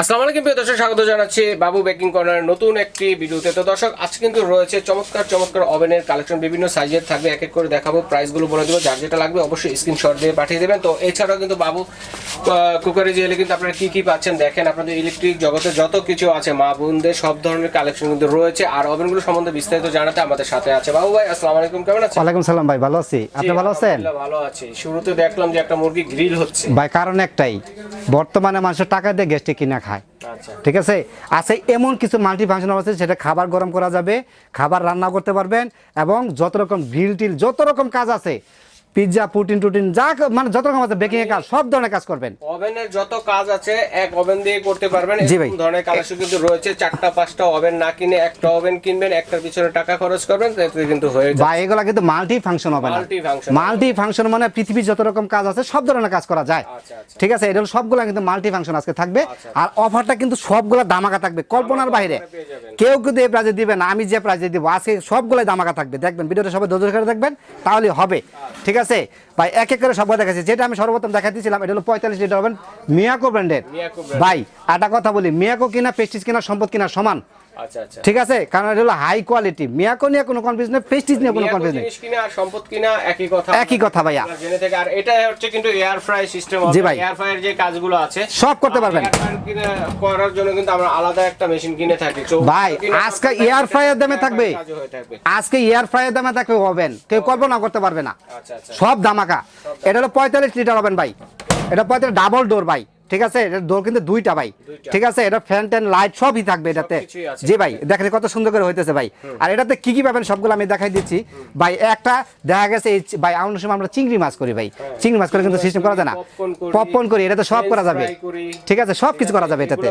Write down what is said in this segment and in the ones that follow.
আসসালামু আলাইকুম প্রিয় দর্শক স্বাগত জানাচ্ছি বাবু বেকিং কর্নার নতুন একটি ভিডিওতে। তো দর্শক আজকে কিন্তু রয়েছে চমৎকার চমৎকার ওভেনের কালেকশন বিভিন্ন সাইজের থাকবে। এক এক করে দেখাবো প্রাইসগুলো বলে দেবো। যার যেটা লাগবে অবশ্যই স্ক্রিনশট দিয়ে পাঠিয়ে দেবেন। তো এছাড়াও কিন্তু বাবু কুকারে যে এলে কিন্তু আপনারা কি কি পাচ্ছেন দেখেন। আপনাদের ইলেকট্রিক জগতে যত কিছু আছে মা বোনদের সব ধরনের কালেকশন কিন্তু রয়েছে। আর ওভেনগুলো সম্বন্ধে বিস্তারিত জানাতে আমাদের সাথে আছে। বাবু ভাই আসসালামু আলাইকুম কেমন আছেন? ওয়ালাইকুম সালাম ভাই ভালো আছি। আপনি ভালো আছেন? ভালো আছি। শুরুতে দেখলাম যে একটা মুরগি গ্রিল হচ্ছে। ভাই কারণ একটাই বর্তমানে মানুষের টাকা দিয়ে গ্যাসটি কিনা খায়। আচ্ছা। ঠিক আছে? আছে এমন কিছু মাল্টি ফাংশন আছে সেটা খাবার গরম করা যাবে খাবার রান্না করতে পারবেন এবং যত রকম গ্রিল টিল যত রকম কাজ আছে পিৎজা পুটিন টুটিন যা মানে যত রকম আছে বেকিং এর কাজ সব ধরনের কাজ করবেন। ওভেনের যত কাজ আছে এক ওভেন দিয়ে করতে পারবেন। জি ভাই। ধরনের কালেকশন কিন্তু রয়েছে চারটা পাঁচটা ওভেন না কিনে একটা ওভেন কিনবেন একটার পিছনে টাকা খরচ করবেন তাতে কিন্তু হয়ে যাবে। বা এগুলা কিন্তু মাল্টি ফাংশন হবে না Multi-function। মাল্টি ফাংশন মানে পৃথিবীর যত রকম কাজ আছে সব ধরনের কাজ করা যায়। আচ্ছা, আচ্ছা। ঠিক আছে এটা সবগুলা কিন্তু মাল্টি ফাংশন আজকে থাকবে। আচ্ছা। আর অফারটা কিন্তু সবগুলা দামাকা থাকবে কল্পনার বাইরে। কেউ কিন্তু এই প্রাইজে দিবে না আমি যে প্রাইজে দিব আজকে সবগুলাই দামাকা থাকবে। দেখবেন ভিডিওটা সবাই ধৈর্য করে দেখবেন তাহলে হবে। ঠিক আছে? hace ভাই এক এক করে সবগুলো দেখাচ্ছি। যেটা আমি সর্বপ্রথম দেখা দিয়েছিলাম এটা হলো পঁয়তাল্লিশ লিটার হবেন মিয়াকো ব্র্যান্ডের ভাই একটা কথা বলি মিয়াকো কিনা পেস্টিস কিনা সম্পদ কিনা সমান। আচ্ছা আচ্ছা। ঠিক আছে? কারণ এটা হলো হাই কোয়ালিটি মিয়াকো নিয়ে কোনো কনফিউজ নেই পেস্টিস নিয়ে কোনো কনফিউজ নেই। কিনা সম্পদ কিনা একই কথা। একই কথা ভাইয়া। জেনে থেকে আর এটা হচ্ছে কিন্তু এয়ার ফ্রাই সিস্টেম জি ভাই। এয়ার যে কাজগুলো আছে সব করতে পারবেন। এয়ার ফ্রায়ার করার জন্য কিন্তু আমরা আলাদা একটা মেশিন কিনে থাকি। ভাই, আজকে থাকবে, air দামে থাকবে। আজকে এয়ার ফ্রাইয়ের দামে থাকবে হবেন কেউ কল্পনা করতে পারবে না। আচ্ছা আচ্ছা। দামাকা এটা হলো পঁয়তাল্লিশ লিটার হবেন ভাই। এটা পঁয়তাল্লিশ ডাবল ডোর ভাই। ঠিক আছে? এটা ডোর কিন্তু দুইটা ভাই। ঠিক আছে? এটা ফ্যান ট্যান লাইট সবই থাকবে এটাতে। জি ভাই দেখেন কত সুন্দর করে হইতেছে ভাই। আর এটাতে কি কি পাবেন সবগুলো আমি দেখাই দিচ্ছি। ভাই একটা দেখা গেছে ভাই অন্য সময় আমরা চিংড়ি মাছ করি ভাই। চিংড়ি মাছ করে কিন্তু সিস্টেম করা যায় না। পপকর্ন করি এটা তো সব করা যাবে। ঠিক আছে? সব কিছু করা যাবে এটাতে।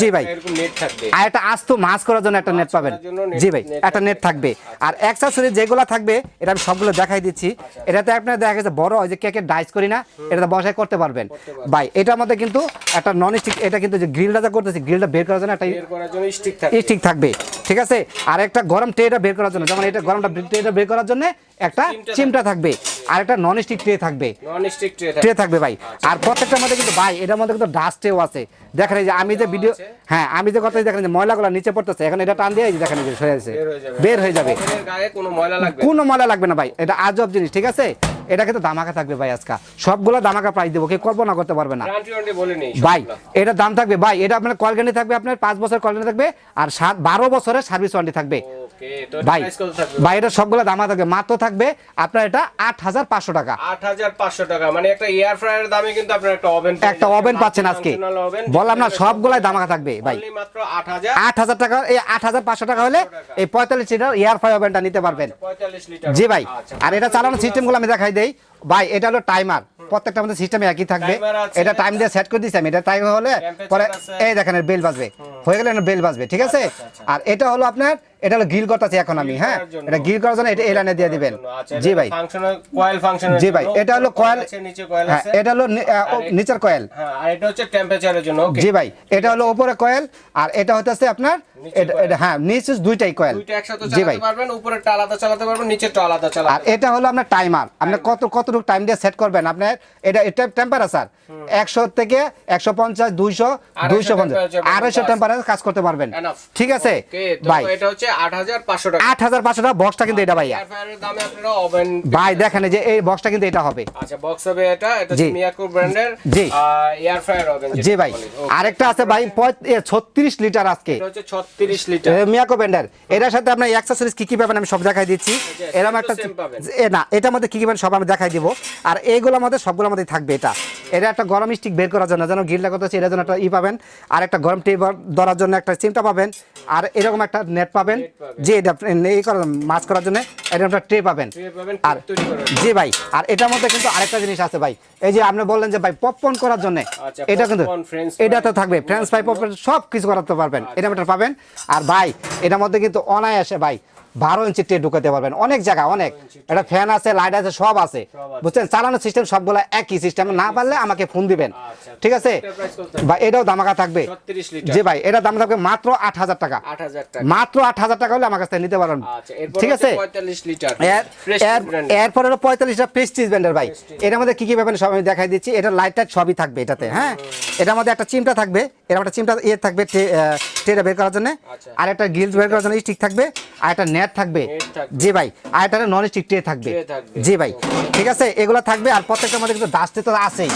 জি ভাই। এরকম নেট থাকবে। আর একটা আস্ত মাছ করার জন্য একটা নেট পাবেন। জি ভাই একটা নেট থাকবে। আর অ্যাক্সেসরি যেগুলো থাকবে এটা আমি সবগুলো দেখাই দিচ্ছি। আচ্ছা, এটাতে আপনার দেখা গেছে বড় ওই যে কেকের ডাইস করি না এটাতে বসায় করতে পারবেন। ভাই এটার মধ্যে কিন্তু একটা নন স্টিক এটা কিন্তু যে গ্রিলটা যা করতেছি গ্রিলটা বের করার জন্য একটা বের করার জন্য স্টিক থাকবে। স্টিক থাকবে। ঠিক আছে? আর একটা গরম ট্রেটা বের করার জন্য যেমন এটা গরমটা ট্রেটা বের করার জন্য একটা চিমটা থাকবে। আর একটা নন স্টিক ট্রে থাকবে নন স্টিক ট্রে থাকবে ভাই। আর প্রত্যেকটার মধ্যে কিন্তু ভাই এটার মধ্যে কিন্তু ডাস্ট ট্রেও আছে। দেখেন এই যে আমি যে ভিডিও হ্যাঁ আমি যে কথা দেখেন যে ময়লাগুলো নিচে পড়তেছে এখন এটা টান দিয়ে দেখেন যে সরে আছে বের হয়ে যাবে। বের যাবে। ওভেনের গায়ে কোনো ময়লা লাগবে কোনো ময়লা লাগবে না ভাই। এটা আজব জিনিস ঠিক আছে? এটা কিন্তু দামাকা থাকবে ভাই আজকা। সবগুলো দামাকা প্রাইস দেবো কেউ কল্পনা করতে পারবে না। ভাই এটা দাম থাকবে ভাই এটা আপনার কল থাকবে আপনার পাঁচ বছর কলগানি থাকবে আর সাত বারো বছরের সার্ভিস ওয়ারেন্টি থাকবে। ওকে তো ভাই ভাই এটা সবগুলো দামা থাকবে মাত্র থাকবে। আপনার এটা টাকা। মানে একটা এয়ার ফ্রায়ার দামে কিন্তু আপনার একটা ওভেন একটা ওভেন পাচ্ছেন আজকে। বললাম না সবগুলাই দামাকা থাকবে ভাই। মাত্র টাকা এই টাকা হলে এই পঁয়তাল্লিশ লিটার এয়ার ফ্রাই ওভেনটা নিতে পারবেন। লিটার জি ভাই আচ্ছা। আর এটা চালানোর সিস্টেমগুলো আমি দেখাই দেই। ভাই এটা হলো টাইমার প্রত্যেকটা আমাদের সিস্টেমে একই থাকবে। এটা টাইম দিয়ে সেট করে দিচ্ছি আমি। এটা টাইম হলে পরে এই দেখেন বেল বাজবে। হয়ে গেলে বেল বাজবে ঠিক আছে? আর এটা হলো আপনার এটা হলো গ্রিল করতেছি এখন আমি হ্যাঁ? এটা গ্রিল করার জন্য এটা এই লাইনে দিয়ে দিবেন। জি ভাই। কয়েল ফাংশন জি ভাই এটা হলো কয়েল নিচে কয়েল হ্যাঁ আছে। এটা হলো নিচের কয়েল হ্যাঁ আর এটা হচ্ছে টেম্পারেচারের জন্য জি ভাই এটা হলো উপরে কয়েল আর এটা হচ্ছে আপনার এটা- হ্যাঁ নিচে দুইটাই কয়েল দুইটা একসাথে জি ভাই। চালাতে পারবেন উপরেরটা আলাদা চালাতে পারবেন নিচেরটা আলাদা আর এটা হলো আপনার টাইমার আপনি কত কতটুকু টাইম দিয়ে সেট করবেন? আপনার এটা এটা টেম্পারেচার একশো থেকে একশো পঞ্চাশ দুইশো আড়াইশো দুইশো পঞ্চাশ। আড়াইশো আছে। টেম্পারেচার কাজ করতে পারবেন। ঠিক আছে? ভাই এটা হচ্ছে টাকা। টাকা বক্সটা কিন্তু এটা ভাইয়া। এয়ার দামে আপনারা ওভেন ভাই দেখেন যে এই বক্সটা কিন্তু এটা হবে। আচ্ছা বক্স হবে এটা এটা মিয়াকো ব্র্যান্ডের এয়ার ফ্রায়ার ওভেন জি ভাই। আরেকটা আছে ভাই ছত্রিশ লিটার আজকে। এটা হচ্ছে 36 লিটার মিয়াকো এটার সাথে আপনার অ্যাক্সেসরিজ কি কি পাবেন আমি সব দেখাই দিচ্ছি। এরকম একটা না এটার মধ্যে কি কি পাবেন সব আমি দেখাই দিব। আর এইগুলোর মধ্যে সবগুলোর মধ্যে থাকবে এটা। এটা একটা গরম স্টিক বের করার জন্য যেন গিলটা করতেছে এটার জন্য একটা ই পাবেন। আর একটা গরম টি ধরার জন্য একটা চিমটা পাবেন। আর এরকম একটা নেট পাবেন। পাবেন। যে এটা এই করার মাছ করার জন্য এটা একটা ট্রে পাবেন। আর জি ভাই আর এটার মধ্যে কিন্তু আরেকটা জিনিস আছে ভাই। এই যে আপনি বললেন যে ভাই পপকর্ন করার জন্য আচ্ছা, এটা কিন্তু এটা তো থাকবে। ফ্রেঞ্চ ফ্রাই পপকর্ন সব কিছু করাতে পারবেন। আচ্ছা। এটা পাবেন। আর ভাই এটার মধ্যে কিন্তু অনায়াসে ভাই বারো ইঞ্চি ট্রে ঢুকাতে পারবেন। অনেক জায়গা অনেক। এটা ফ্যান আছে লাইট আছে সব আছে। বুঝছেন? চালানোর সিস্টেম সবগুলো একই সিস্টেম না পারলে আমাকে ফোন দিবেন। আচ্ছা, ঠিক আছে? বা এটাও দামাকা থাকবে। 36 লিটার। জি ভাই এটা দাম থাকবে মাত্র আট হাজার টাকা। মাত্র আট হাজার টাকা হলে আমার কাছ থেকে নিতে পারবেন আচ্ছা ঠিক আছে? 45 লিটার। এর- ফ্রেশ এর- ব্র্যান্ড এরপর হলো পঁয়তাল্লিশটা প্রেস্টিজ ব্র্যান্ডের ভাই। এটার মধ্যে কি কি পাবেন সব আমি দেখাই দিচ্ছি। এটা লাইট টাইট সবই থাকবে এটাতে হ্যাঁ? এটার মধ্যে একটা চিমটা থাকবে এরকম একটা চিমটা ইয়ে থাকবে ট্রেটা বের করার জন্য। আচ্ছা। আর একটা গিলস বের করার জন্য স্টিক থাকবে আর একটা নেট থাকবে। জি ভাই আর একটা নন স্টিক ট্রে থাকবে। জি ভাই ঠিক আছে এগুলো থাকবে আর প্রত্যেকটার মধ্যে কিন্তু ডাস্টে তো আছেই।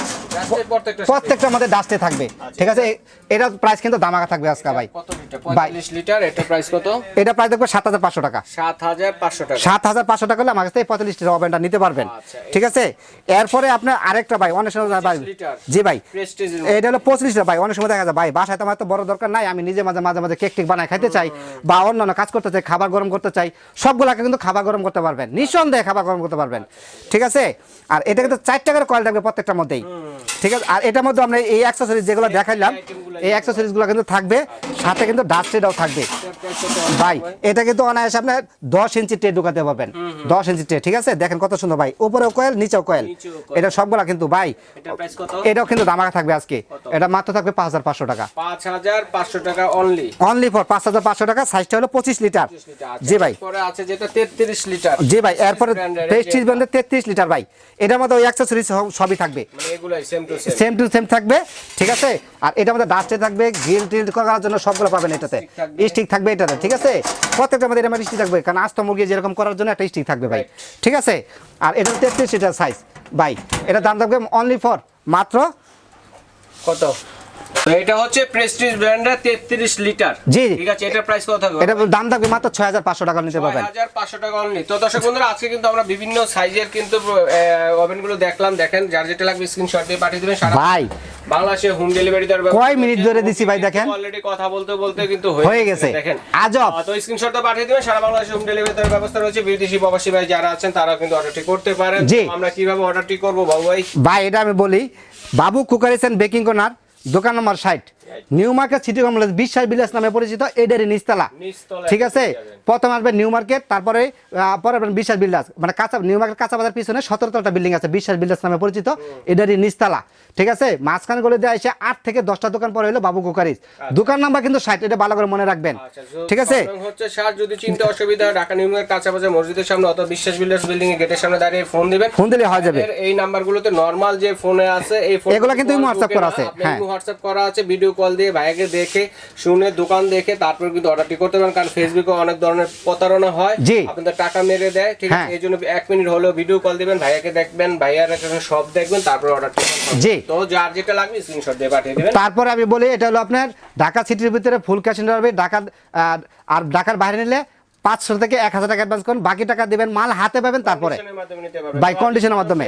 প্রত্যেকটা প্রত্যেকটার মধ্যে ডাস্টে থাকবে। ঠিক আছে এ- এটার প্রাইস কিন্তু দামাকা থাকবে আজকে ভাই। লিটার? পঁয়তাল্লিশ লিটার এটা প্রাইস কত? এটা প্রাইস দেখবে সাত হাজার পাঁচশো টাকা। সাত হাজার পাঁচশো টাকা। সাত হাজার পাঁচশো টাকা হলে আমার কাছে পঁয়তাল্লিশ লিটার ওভেনটা নিতে পারবেন। আচ্ছা, ঠিক আছে এরপরে আপনার আরেকটা ভাই অনেক সময় ভাই জি ভাই এটা হলো পঁচিশ টাকা। ভাই, অনেক সময় দেখা যায়, ভাই, বাসায় তোমার তো বড় দরকার নাই, আমি নিজে মাঝে মাঝে মাঝে কেক টেক বানায় খাইতে চাই বা অন্যান্য কাজ করতে চাই, খাবার গরম করতে চাই, সবগুলাকে কিন্তু খাবার গরম করতে পারবেন, নিঃসন্দেহে খাবার গরম করতে পারবেন। ঠিক আছে? আর এটা কিন্তু চার টাকার কয়েল থাকবে প্রত্যেকটার মধ্যেই। ঠিক আছে? আর এটার মধ্যে আমরা এই অ্যাক্সেসরিজ যেগুলো দেখাইলাম এই অ্যাক্সেসরিজগুলো কিন্তু থাকবে সাথে কিন্তু ডাস্টেডাও থাকবে। ভাই এটা কিন্তু অনায়াসে আপনার দশ ইঞ্চি ট্রে ঢুকাতে পারবেন। দশ ইঞ্চি ট্রে ঠিক আছে? দেখেন কত সুন্দর ভাই। উপরেও কয়েল নিচেও কয়েল এটা সবগুলা কিন্তু ভাই এটাও কিন্তু দামাকা থাকবে আজকে। এটা মাত্র থাকবে পাঁচ হাজার পাঁচশো টাকা। পাঁচ হাজার পাঁচশো টাকা অনলি অনলি ফর পাঁচ হাজার পাঁচশো টাকা সাইজটা হলো পঁচিশ লিটার জি ভাই। আছে যেটা তেত্রিশ লিটার জি ভাই এরপরে ব্র্যান্ডের তেত্রিশ লিটার ভাই। এটার মধ্যে ওই অ্যাক্সেসরিজ সবই থাকবে। মানে এগুলাই সেম সেম টু সেম থাকবে ঠিক আছে? আর এটা আমাদের ডাস্টে থাকবে গ্রিল টিল করার জন্য সবগুলো পাবেন এটাতে। স্টিক থাকবে। এটাতে ঠিক আছে? প্রত্যেকটা আমাদের আমার স্টিক থাকবে কারণ আস্ত মুরগি যেরকম করার জন্য একটা স্টিক থাকবে ভাই ঠিক আছে? আর এটা তেত্রিশ এটা সাইজ ভাই। এটা দাম থাকবে অনলি ফর মাত্র কত? তো এটা হচ্ছে প্রেস্টিজ ব্র্যান্ডের তেত্রিশ লিটার। জি। ঠিক আছে এটার প্রাইস কত থাকবে? এটা দাম থাকবে মাত্র টাকা নিতে পারবেন। টাকা অনলি তো দর্শক বন্ধুরা আজকে কিন্তু আমরা বিভিন্ন সাইজের কিন্তু দেখলাম। দেখেন যার যেটা লাগবে স্ক্রিনশট দিয়ে পাঠিয়ে দেবেন। সারা ভাই বাংলাদেশে হোম ডেলিভারি দেওয়ার কয় মিনিট ধরে দিছি ভাই দেখেন? অলরেডি কথা বলতে বলতে কিন্তু হয়ে গেছে। দেখেন। আজব তো পাঠিয়ে দিবেন। সারা বাংলাদেশে হোম ডেলিভারি দেওয়ার ব্যবস্থা রয়েছে। বিদেশি প্রবাসী ভাই যারা আছেন তারা কিন্তু অর্ডারটি করতে পারেন। আমরা কীভাবে অর্ডারটি করব বাবু ভাই? ভাই এটা আমি বলি বাবু কুকারিস অ্যান্ড বেকিং কর্নার দোকান নম্বর ষাট। নিউ মার্কেট সিটি কমপ্লেক্স বিশ্বাস বিলাস নামে পরিচিত এডারি নিস্তলা ঠিক আছে। প্রথম আসবে নিউ মার্কেট তারপরে পরে বিশ্বাস বিল্ডার্স। মানে কাঁচা নিউ মার্কেট কাঁচা বাজার পিছনে সতেরো তলটা বিল্ডিং আছে বিশ্বাস বিল্ডার্স নামে পরিচিত। এডারি নিচতলা। ঠিক আছে? মাঝখানে গলে দেওয়া এসে আট থেকে দশটা দোকান পরে হলো বাবু কুকারিস। দোকান নাম্বার কিন্তু ষাট এটা ভালো করে মনে রাখবেন। আচ্ছা, ঠিক আছে? হচ্ছে স্যার যদি চিন্তা অসুবিধা ঢাকা নিউমার্কেট কাঁচাবাজার মসজিদের সামনে অত বিশ্বাস বিল্ডার্স বিল্ডিং এর গেটের সামনে দাঁড়িয়ে ফোন দিবেন। ফোন দিলে হয়ে যাবে। এই নাম্বারগুলোতে নরমাল যে ফোনে আছে এই ফোন এগুলা কিন্তু WhatsApp করা আছে, হ্যাঁ। হোয়াটসঅ্যাপ করা আছে ভিডিও কল দিয়ে ভাইকে দেখে শুনে দোকান দেখে তারপর কিন্তু অর্ডারটি করতে পারেন। কারণ ফেসবুকে অনেক ধরনের প্রতারণা হয় জি। আপনাদের টাকা মেরে দেয় ঠিক আছে হ্যাঁ। এই জন্য এক মিনিট হলেও ভিডিও কল দিবেন ভাইয়াকে দেখবেন ভাইয়ার সব দেখবেন তারপর অর্ডারটি জি। তো যার যেটা লাগবে স্ক্রিনশট দিয়ে পাঠিয়ে দেবেন তারপরে আমি বলি এটা হলো আপনার ঢাকা সিটির ভিতরে ফুল ক্যাশ হবে ঢাকা আর- ঢাকার বাইরে নিলে পাঁচশো থেকে এক হাজার টাকা অ্যাডভান্স করুন বাকি টাকা দেবেন মাল হাতে পাবেন তারপরে বাই কন্ডিশনের মাধ্যমে